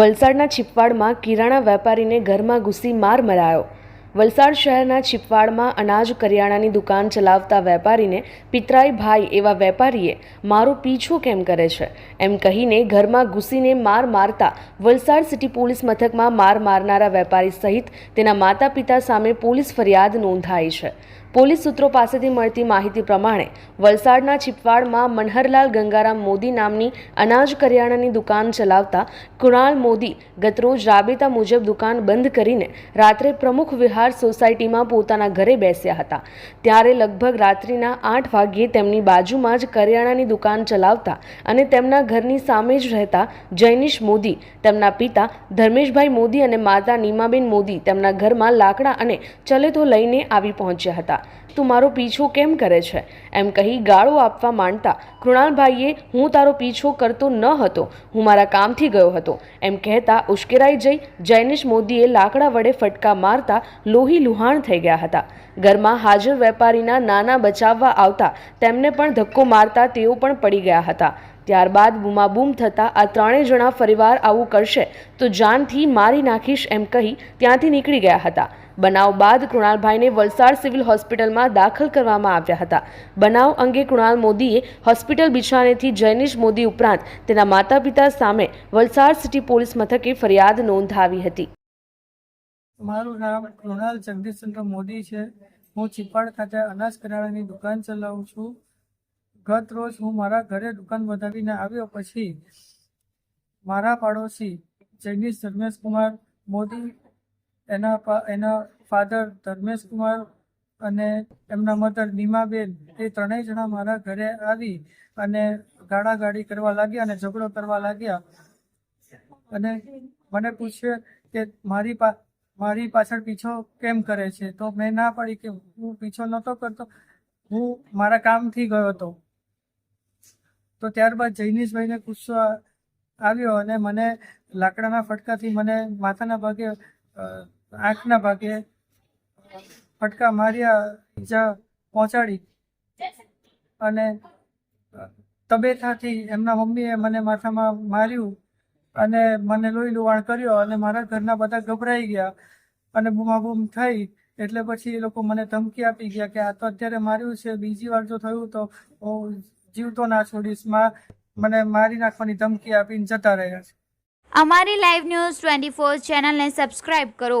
વલસાડના છીપવાડમાં કિરાણા વેપારીને ઘરમાં ઘૂસી માર મરાયો. વલસાડ શહેરના છીપવાડમાં અનાજ કરિયાણાની દુકાન ચલાવતા વેપારીને પિતરાઈ ભાઈ એવા વેપારીએ મારો પીછો કેમ કરે છે? એમ કહીને ઘરમાં ઘૂસીને માર મારતા વલસાડ સિટી પોલીસ મથકમાં માર મારનારા વેપારી સહિત તેના માતા પિતા સામે પોલીસ ફરિયાદ નોંધાઈ છે. પોલીસ સૂત્રો પાસેથી મળતી માહિતી પ્રમાણે વલસાડના છીપવાડમાં મનહરલાલ ગંગારામ મોદી નામની અનાજ કરિયાણાની દુકાન ચલાવતા કુણાલ મોદી ગતરોજ રાબેતા મુજબ દુકાન બંધ કરીને રાત્રે પ્રમુખ વિહાર સોસાયટીમાં પોતાના ઘરે બેસ્યા હતા. ત્યારે લગભગ રાત્રિના આઠ વાગ્યે તેમની બાજુમાં જ કરિયાણાની દુકાન ચલાવતા અને તેમના ઘરની સામે જ રહેતા જૈનિશ મોદી, તેમના પિતા ધર્મેશભાઈ મોદી અને માતા નીમાબેન મોદી તેમના ઘરમાં લાકડા અને ચલેતો લઈને આવી પહોંચ્યા હતા. તું મારો પીછો કેમ કરે છે? એમ કહી ગાળો આપવા માંડતા કૃણાલભાઈએ, હું તારો પીછો કરતો ન હતો. હું મારા કામથી ગયો હતો. એમ કહેતા ઉશ્કેરાઈ જઈ જૈનિશ મોદીએ લાકડા વડે ફટકા મારતા લોહી લુહાણ થઈ ગયા હતા. ઘરમાં હાજર વેપારીના નાના બચાવવા આવતા તેમને પણ ધક્કો મારતા તેઓ પણ પડી ગયા હતા. ત્યારબાદ બૂમાબૂમ થતાં આ ત્રણેય જણા ફરીવાર આવું કરશે તો જાનથી મારી નાખીશ એમ કહી ત્યાંથી નીકળી ગયા હતા. બનાવ બાદ કૃણાલભાઈને વલસાડ સિવિલ હોસ્પિટલમાં દાખલ કરવામાં આવ્યા હતા. બનાવ અંગે કૃણાલ મોદીએ હોસ્પિટલ બિછાનેથી જૈનિશ મોદી ઉપરાંત તેના માતા પિતા સામે વલસાડ સિટી પોલીસ મથકે ફરિયાદ નોંધાવી હતી. મારું નામ કૃણાલ જગદીશચંદ્ર મોદી છે. હું ચીપાડ ખાતે અનાજ કરિયાણાની દુકાન ચલાવું છું. ગત રોજ હું મારા ઘરે દુકાન વધાવીને આવ્યો પછી મારા પાડોશી જગદીશ ધર્મેશ કુમાર મોદી એના એના ફાધર ધર્મેશ કુમાર અને એમના મધર નીમાબેન, એ ત્રણેય જણા મારા ઘરે આવી અને ગાળાગાળી કરવા લાગ્યા અને ઝઘડો કરવા લાગ્યા. અને મને પૂછ્યું કે મારી પા, મારી પાછળ પીછો કેમ કરે છે? તો મેં ના પાડી કે હું પીછો નહોતો કરતો, હું મારા કામથી ગયો હતો. તો ત્યારબાદ જૈનિશભાઈને ગુસ્સો આવ્યો અને મને લાકડાના ફટકાથી મને માથાના ભાગે આંખના ભાગે ફટકા માર્યા, ઈજા પહોંચાડી અને તબેથાથી એમના મમ્મીએ મને માથામાં માર્યું અને મને લોહી લુવાણ કર્યો અને મારા ઘરના બધા ગભરાઈ ગયા અને બૂમાબૂમ થઈ એટલે પછી એ લોકો મને ધમકી આપી ગયા કે આ તો અત્યારે માર્યું છે, બીજી વાર જો થયું તો હું જીવતો ના છોડીશ. માં મને મારી નાખવાની ધમકી આપીને જતા રહ્યા છે. અમારી લાઈવ ન્યૂઝ ટ્વેન્ટી ફોર ચેનલને સબસ્ક્રાઇબ કરો.